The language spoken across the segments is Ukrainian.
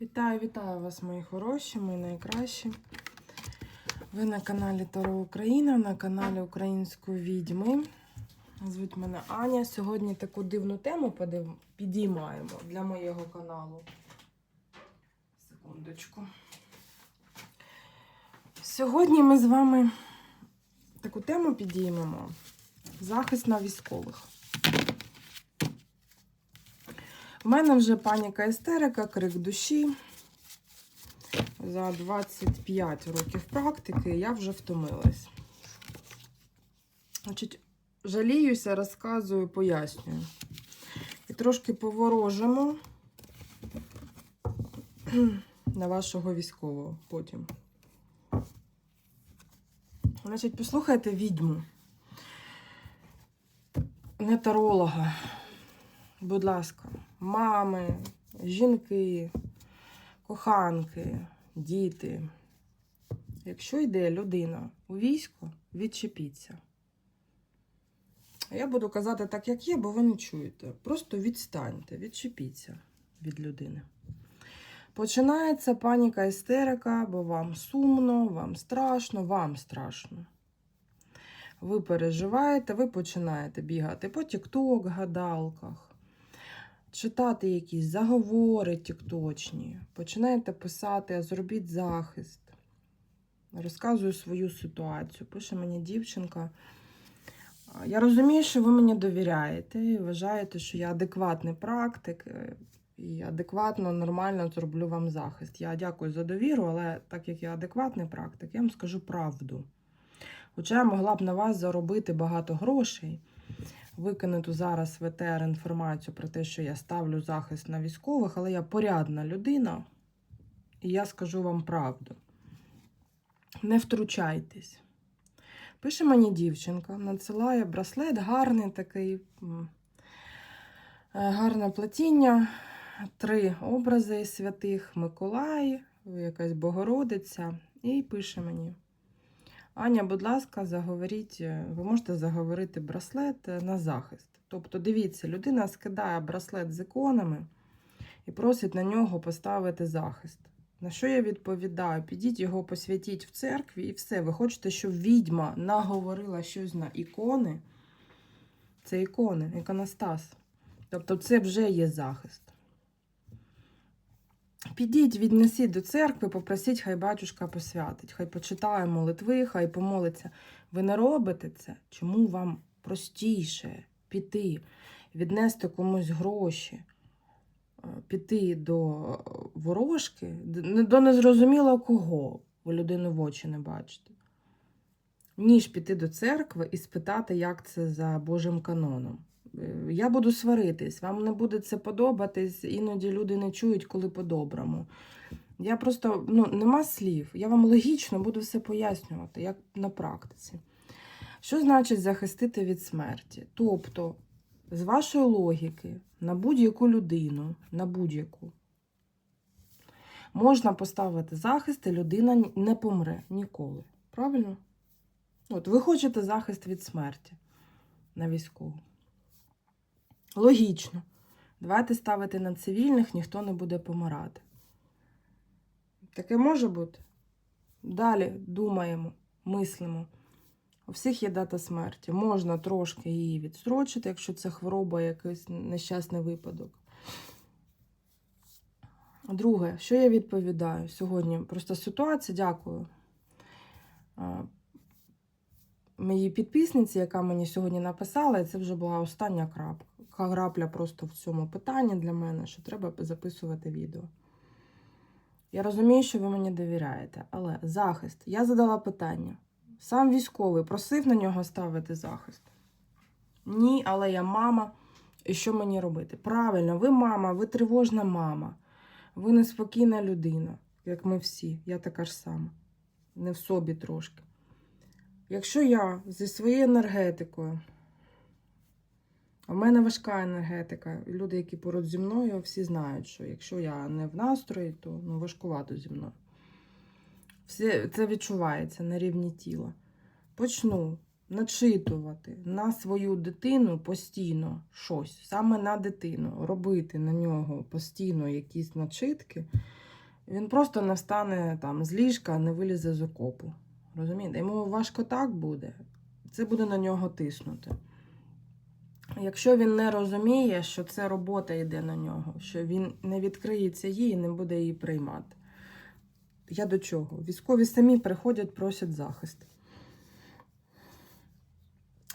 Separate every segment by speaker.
Speaker 1: Вітаю, вітаю вас, мої хороші, мої найкращі. Ви на каналі Таро Україна, на каналі Української відьми. Звуть мене Аня. Сьогодні таку дивну тему підіймаємо для моєго каналу. Секундочку. Сьогодні ми з вами таку тему підіймемо. Захист на військових. У мене вже паніка істерика, крик душі. За 25 років практики я вже втомилась. Значить, жаліюся, розказую, пояснюю. І трошки поворожимо на вашого військового потім. Значить, послухайте відьму. Не таролога. Будь ласка, мами, жінки, коханки, діти. Якщо йде людина у військо, відчепіться. Я буду казати так, як є, бо ви не чуєте. Просто відстаньте, відчепіться від людини. Починається паніка істерика, бо вам сумно, вам страшно, вам страшно. Ви переживаєте, ви починаєте бігати по тік-ток, гадалках читати якісь заговори тікточні, починаєте писати, а зробіть захист. Розказую свою ситуацію. Пише мені дівчинка. Я розумію, що ви мені довіряєте і вважаєте, що я адекватний практик е, і адекватно, нормально зроблю вам захист. Я дякую за довіру, але так як я адекватний практик, я вам скажу правду. Хоча я могла б на вас заробити багато грошей викинути зараз в ЕТР інформацію про те, що я ставлю захист на військових, але я порядна людина, і я скажу вам правду. Не втручайтесь. Пише мені дівчинка, надсилає браслет, гарний такий, е, гарне платіння, три образи святих Миколай, якась Богородиця, і пише мені. Аня, будь ласка, заговоріть, е, ви можете заговорити браслет е, на захист. Тобто, дивіться, людина скидає браслет з іконами і просить на нього поставити захист. На що я відповідаю? Підіть його посвятіть в церкві і все. Ви хочете, щоб відьма наговорила щось на ікони? Це ікони, іконостас. Тобто, це вже є захист. Підіть, віднесіть до церкви, попросіть, хай батюшка посвятить, хай почитає молитви, хай помолиться. Ви не робите це? Чому вам простіше піти, віднести комусь гроші, е, піти до ворожки, до незрозуміло кого, ви людину в очі не бачите, ніж піти до церкви і спитати, як це за Божим каноном. Е, Я буду сваритись, вам не буде це подобатись, іноді люди не чують, коли по-доброму. Я просто ну, нема слів. Я вам логічно буду все пояснювати, як на практиці. Що значить захистити від смерті? Тобто, з вашої логіки, на будь-яку людину, на будь-яку, можна поставити захист, і людина не помре ніколи. Правильно? От ви хочете захист від смерті на військову. Логічно. Давайте ставити на цивільних, ніхто не буде помирати. Таке може бути? Далі думаємо, мислимо. У всіх є дата смерті. Можна трошки її відстрочити, якщо це хвороба, якийсь нещасний випадок. Друге, що я відповідаю сьогодні? Просто ситуація, дякую. Моїй підписниці, яка мені сьогодні написала, і це вже була остання крапка крапля просто в цьому питанні для мене, що треба записувати відео. Я розумію, що ви мені довіряєте, але захист. Я задала питання. Сам військовий просив на нього ставити захист? Ні, але я мама. І що мені робити? Правильно, ви мама, ви тривожна мама, ви неспокійна людина, як ми всі. Я така ж сама. Не в собі трошки. Якщо я зі своєю енергетикою. У мене важка енергетика. Люди, які поруч зі мною, всі знають, що якщо я не в настрої, то ну, важкувато зі мною. Все це відчувається на рівні тіла. Почну начитувати на свою дитину постійно щось, саме на дитину, робити на нього постійно якісь начитки. Він просто не встане там з ліжка, не вилізе з окопу. Розумієте? Йому важко так буде, це буде на нього тиснути. Якщо він не розуміє, що це робота йде на нього, що він не відкриється їй і не буде її приймати. Я до чого? Військові самі приходять, просять захист.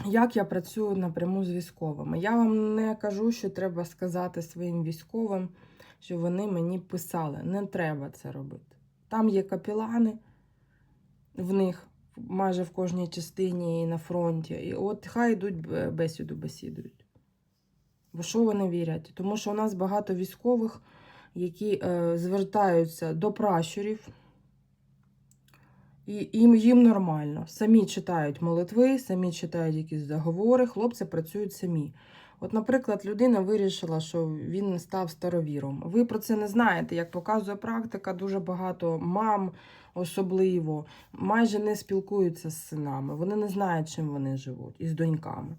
Speaker 1: Як я працюю напряму з військовими? Я вам не кажу, що треба сказати своїм військовим, що вони мені писали. Не треба це робити. Там є капілани, в них майже в кожній частині і на фронті. І от хай йдуть бесіду бесідують. Бо що вони вірять? Тому що у нас багато військових, які е, звертаються до пращурів, і їм, їм нормально. Самі читають молитви, самі читають якісь заговори, хлопці працюють самі. От, наприклад, людина вирішила, що він став старовіром. Ви про це не знаєте. Як показує практика, дуже багато мам особливо майже не спілкуються з синами. Вони не знають, чим вони живуть, і з доньками.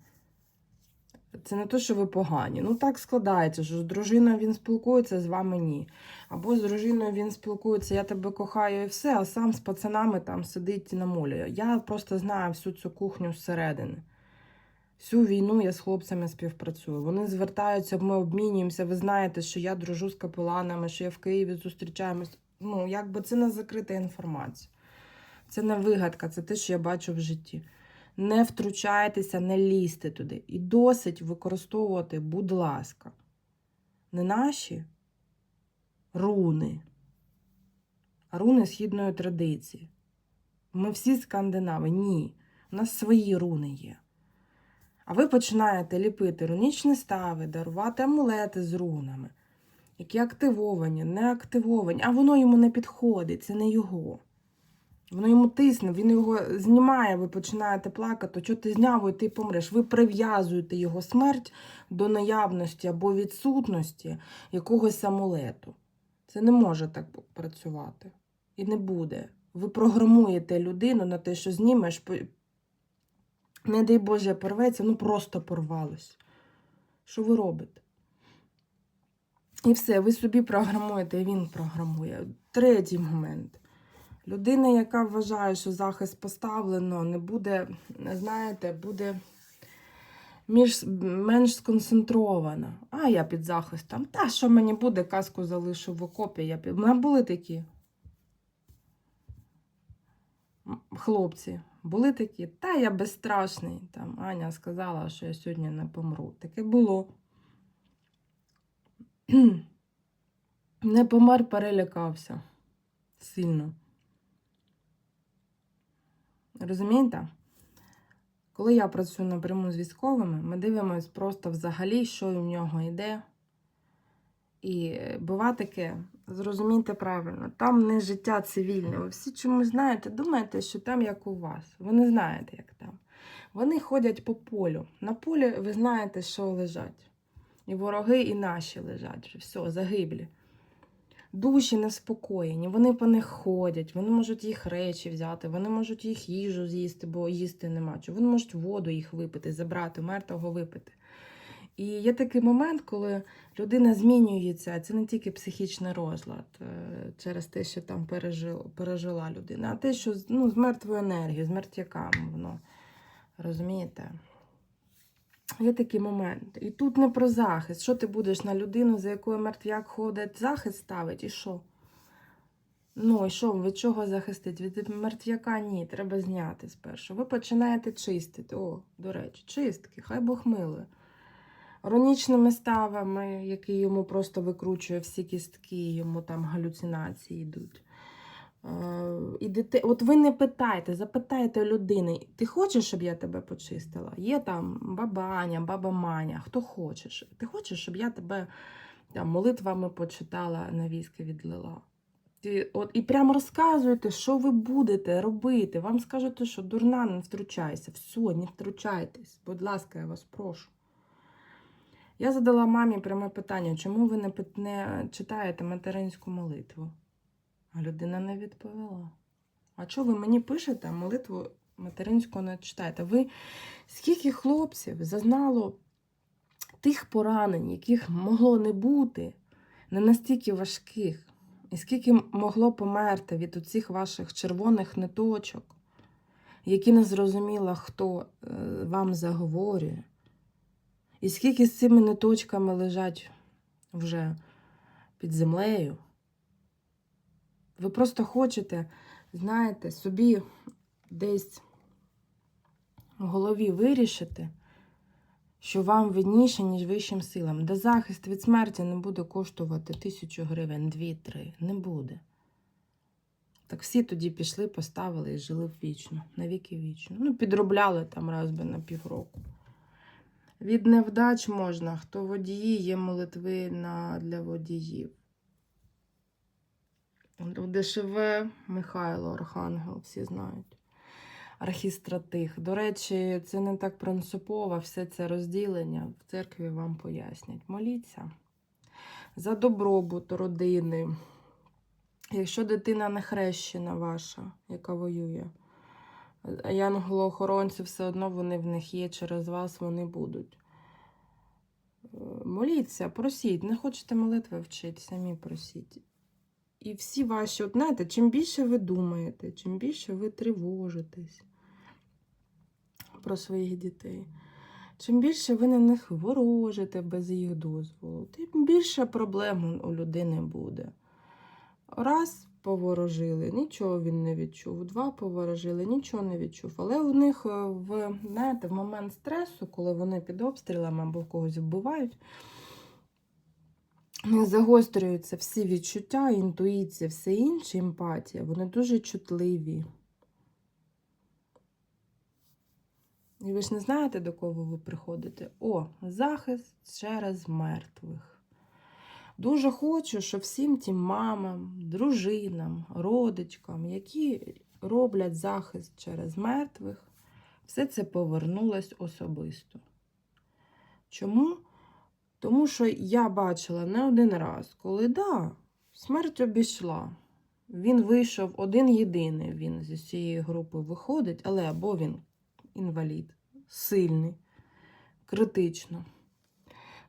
Speaker 1: Це не те, що ви погані. Ну так складається, що з дружиною він спілкується, з вами ні. Або з дружиною він спілкується, я тебе кохаю і все, а сам з пацанами там сидить і намолює. Я просто знаю всю цю кухню зсередини. Всю війну я з хлопцями співпрацюю. Вони звертаються, ми обмінюємося. Ви знаєте, що я дружу з капеланами, що я в Києві зустрічаємось. Ну, якби це не закрита інформація. Це не вигадка, це те, що я бачу в житті. Не втручайтеся, не лізьте туди. І досить використовувати, будь ласка, не наші руни, а руни східної традиції. Ми всі скандинави. Ні. У нас свої руни є. А ви починаєте ліпити рунічні стави, дарувати амулети з рунами, які активовані, не активовані, а воно йому не підходить, це не його. Воно йому тисне, він його знімає, ви починаєте плакати, що ти зняв і ти помреш. Ви прив'язуєте його смерть до наявності або відсутності якогось амулету. Це не може так працювати. І не буде. Ви програмуєте людину на те, що знімеш, не дай Боже, порветься, ну просто порвалось. Що ви робите? І все, ви собі програмуєте, і він програмує. Третій момент. Людина, яка вважає, що захист поставлено, не буде, знаєте, буде між, менш сконцентрована. А я під захистом. Та що мені буде, казку залишу в окопі. Я під... У мене були такі хлопці. Були такі, та я безстрашний. Там Аня сказала, що я сьогодні не помру. Таке було. Не помер, перелякався. Сильно. Розумієте? Коли я працюю напряму з військовими, ми дивимося просто взагалі, що в нього йде. І бува таке, зрозумійте правильно, там не життя цивільне. Ви всі чомусь знаєте, думаєте, що там як у вас. Ви не знаєте, як там. Вони ходять по полю. На полі ви знаєте, що лежать. І вороги, і наші лежать. Вже все, загиблі. Душі неспокоєні, вони по них ходять, вони можуть їх речі взяти, вони можуть їх їжу з'їсти, бо їсти нема чого. Вони можуть воду їх випити, забрати, мертвого випити. І є такий момент, коли людина змінюється, це не тільки психічний розлад е, через те, що там пережила, пережила людина, а те, що ну, з мертвою енергією, з мертвяками воно. Розумієте? Є такий момент. І тут не про захист. Що ти будеш на людину, за якою мертвяк ходить, захист ставить, і що? Ну, і що, від чого захистить? Від мертвяка ні, треба зняти спершу. Ви починаєте чистити. О, до речі, чистки, хай Бог милує. Ронічними ставами, які йому просто викручує всі кістки, йому там галюцинації йдуть. Е, Ідете, от ви не питайте, запитайте людини, ти хочеш, щоб я тебе почистила? Є там баба Аня, баба Маня, хто хочеш. Ти хочеш, щоб я тебе там, молитвами почитала, на війська відлила? Ти, от, і прямо розказуєте, що ви будете робити. Вам скажете, що дурна, не втручайся. Все, не втручайтесь. Будь ласка, я вас прошу. Я задала мамі пряме питання, чому ви не, не читаєте материнську молитву? А людина не відповіла. А чого ви мені пишете, а молитву материнську не читаєте? Ви скільки хлопців зазнало тих поранень, яких могло не бути, не настільки важких, І скільки могло померти від оцих ваших червоних ниточок, які не зрозуміла, хто е, вам заговорює. І скільки з цими ниточками лежать вже під землею. Ви просто хочете, знаєте, собі десь в голові вирішити, що вам видніше, ніж вищим силам. Де захист від смерті не буде коштувати тисячу гривень, дві-три. Не буде. Так всі тоді пішли, поставили і жили вічно, навіки вічно. Ну, підробляли там раз би на півроку. Від невдач можна, хто водії, є молитви на, для водіїв. В ДШВ Михайло Архангел, всі знають. Архістратих. До речі, це не так принципово, все це розділення в церкві вам пояснять. Моліться за добробут родини. Якщо дитина не хрещена ваша, яка воює, янголо-охоронці все одно вони в них є, через вас вони будуть. Е, Моліться, просіть, не хочете молитви вчити, самі просіть. І всі ваші, от знаєте, чим більше ви думаєте, чим більше ви тривожитесь про своїх дітей, чим більше ви на них ворожите без їх дозволу, тим більше проблем у людини буде. Раз поворожили, нічого він не відчув. Два поворожили, нічого не відчув. Але у них е, в, знаєте, в момент стресу, коли вони під обстрілами або когось вбивають, загострюються всі відчуття, інтуїція, все інше, емпатія. Вони дуже чутливі. І ви ж не знаєте, до кого ви приходите? О, захист через мертвих. Дуже хочу, щоб всім тим мамам, дружинам, родичкам, які роблять захист через мертвих, все це повернулось особисто. Чому? Тому що я бачила не один раз, коли да, смерть обійшла. Він вийшов один єдиний. Він зі цієї групи виходить, але або він інвалід, сильний, критично.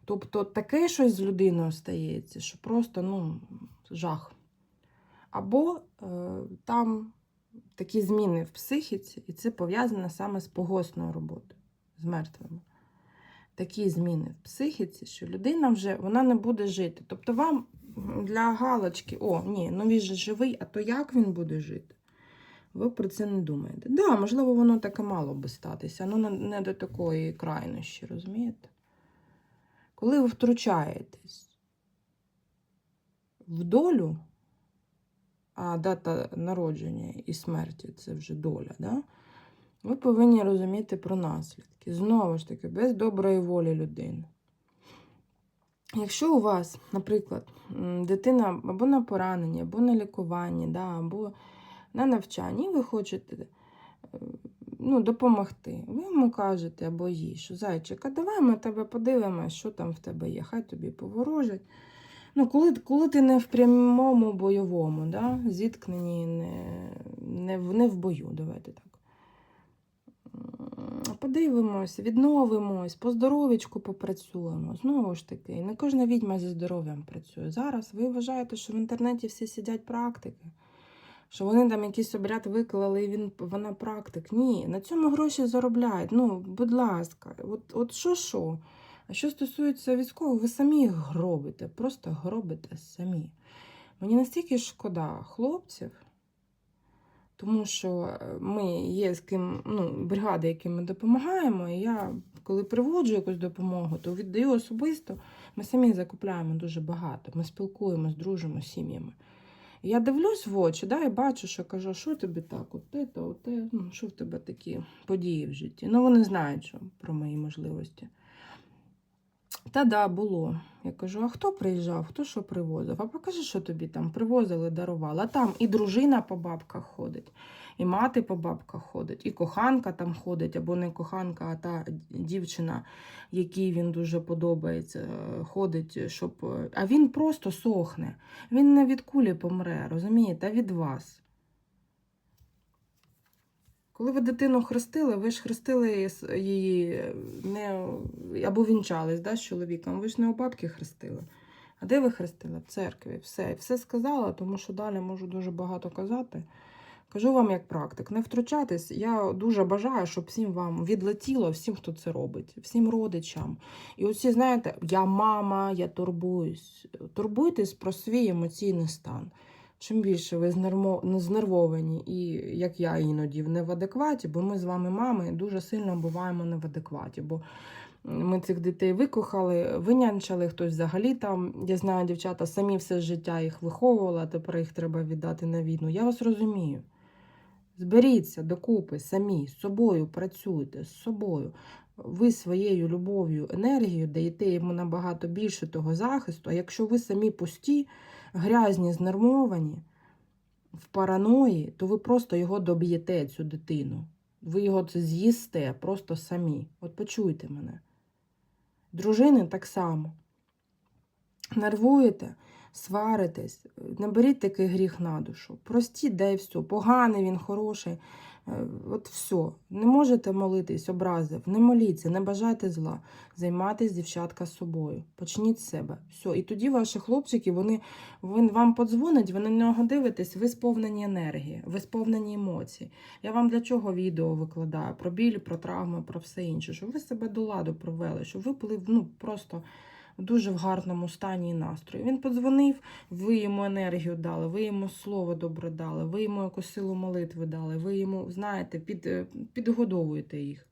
Speaker 1: Тобто таке щось з людиною стається, що просто ну, жах. Або е, там такі зміни в психіці, і це пов'язано саме з погосною роботою, з мертвими. Такі зміни в психіці, що людина вже вона не буде жити. Тобто вам для галочки, о, ні, ну він же живий, а то як він буде жити? Ви про це не думаєте. Так, да, можливо, воно так і мало би статися, але не до такої крайнощі, розумієте? Коли ви втручаєтесь в долю, а дата народження і смерті це вже доля, да? ви повинні розуміти про наслідки. Знову ж таки, без доброї волі людини. Якщо у вас, наприклад, дитина або на пораненні, або на лікуванні, да, або на навчанні, ви хочете ну, допомогти. Ви йому кажете або їй, що зайчик, а давай ми тебе подивимося, що там в тебе є, хай тобі поворожать. Ну, Коли коли ти не в прямому бойовому, да, зіткненні, не, не, не в бою, давайте так. Подивимось, відновимось, по здоров'ячку попрацюємо. Знову ж таки, не кожна відьма зі здоров'ям працює. Зараз ви вважаєте, що в інтернеті всі сидять практики що вони там якийсь обряд виклали, і він, вона практик. Ні, на цьому гроші заробляють. Ну, будь ласка, от от що що? А що стосується військових, ви самі їх гробите, просто гробите самі. Мені настільки шкода хлопців, тому що ми є з ким, ну, бригади, яким ми допомагаємо, і я, коли приводжу якусь допомогу, то віддаю особисто. Ми самі закупляємо дуже багато. Ми спілкуємось, дружимо з сім'ями. Я дивлюсь в очі, да, і бачу, що кажу, що тобі так, от те, то, те, ну, що в тебе такі події в житті. Ну, вони знають що про мої можливості. Та да, було. Я кажу, а хто приїжджав, хто що привозив? А покажи, що тобі там привозили, дарували. А там і дружина по бабках ходить, і мати по бабках ходить, і коханка там ходить, або не коханка, а та дівчина, якій він дуже подобається, ходить, щоб. А він просто сохне. Він не від кулі помре, розумієте, а від вас. Коли ви дитину хрестили, ви ж хрестили її не або вінчались да, з чоловіком, ви ж не у бабки хрестили. А де ви хрестили? В церкві. Все. Все сказала, тому що далі можу дуже багато казати. Кажу вам як практик, не втручатись. Я дуже бажаю, щоб всім вам відлетіло, всім, хто це робить, всім родичам. І оці, знаєте, я мама, я турбуюсь. Турбуйтесь про свій емоційний стан. Чим більше ви знервовані, і як я іноді не в адекваті, бо ми з вами, мами, дуже сильно буваємо не в адекваті. Бо ми цих дітей викохали, винянчали хтось взагалі там. Я знаю, дівчата самі все життя їх виховували, тепер їх треба віддати на війну. Я вас розумію. Зберіться докупи самі, з собою працюйте, з собою. Ви своєю любов'ю, енергією даєте йому набагато більше того захисту. А якщо ви самі пусті, грязні, знервовані, в параної, то ви просто його доб'єте, цю дитину. Ви його з'їсте просто самі. От почуйте мене. Дружини так само. Нервуєте, сваритесь, не беріть такий гріх на душу. Простіть, дай все. Поганий він, хороший. Е, От все. Не можете молитись, образив, не моліться, не бажайте зла. Займайтесь, дівчатка, собою. Почніть з себе. Все. І тоді ваші хлопчики, вони, він вам подзвонить, ви на нього дивитесь, ви сповнені енергії, ви сповнені емоцій. Я вам для чого відео викладаю? Про біль, про травми, про все інше, щоб ви себе до ладу провели, щоб ви були ну, просто дуже в гарному стані і настрої. Він подзвонив, ви йому енергію дали, ви йому слово добре дали, ви йому якусь силу молитви дали, ви йому, знаєте, під, е, підгодовуєте їх.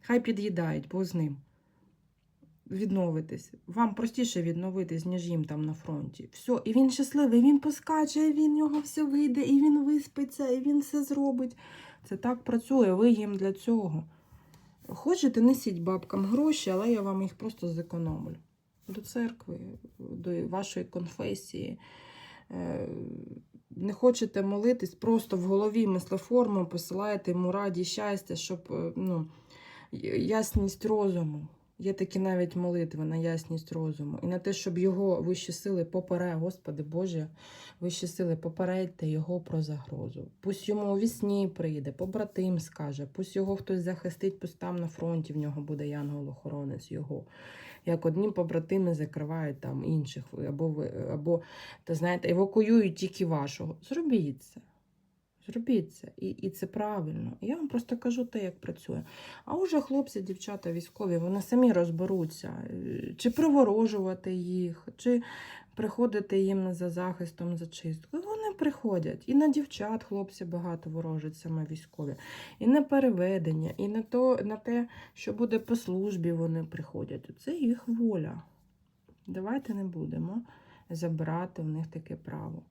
Speaker 1: Хай під'їдають, бо з ним. Відновитись. Вам простіше відновитись, ніж їм там на фронті. Все, і він щасливий, він поскаче, і він нього все вийде, і він виспиться, і він все зробить. Це так працює, ви їм для цього. Хочете, несіть бабкам гроші, але я вам їх просто зекономлю. До церкви, до вашої конфесії. Е, Не хочете молитись, просто в голові мислеформу посилаєте йому раді, щастя, щоб е, ну, ясність розуму. Є такі навіть молитви на ясність розуму. І на те, щоб його вищі сили попере, Господи Боже, вищі сили попередьте його про загрозу. Пусть йому у вісні прийде, побратим скаже, пусть його хтось захистить, пусть там на фронті в нього буде янгол-охоронець його. Як одні побратими закривають там інших, або, або та, знаєте, евакуюють тільки вашого. Зробіть це. Зробіть це. І, і це правильно. Я вам просто кажу те, як працює. А уже хлопці, дівчата військові, вони самі розберуться, е, чи приворожувати їх, чи приходити їм за захистом, за чисткою. Вони приходять. І на дівчат хлопці багато ворожать саме військові. І на переведення, і на, то, на те, що буде по службі, вони приходять. Це їх воля. Давайте не будемо забирати в них таке право.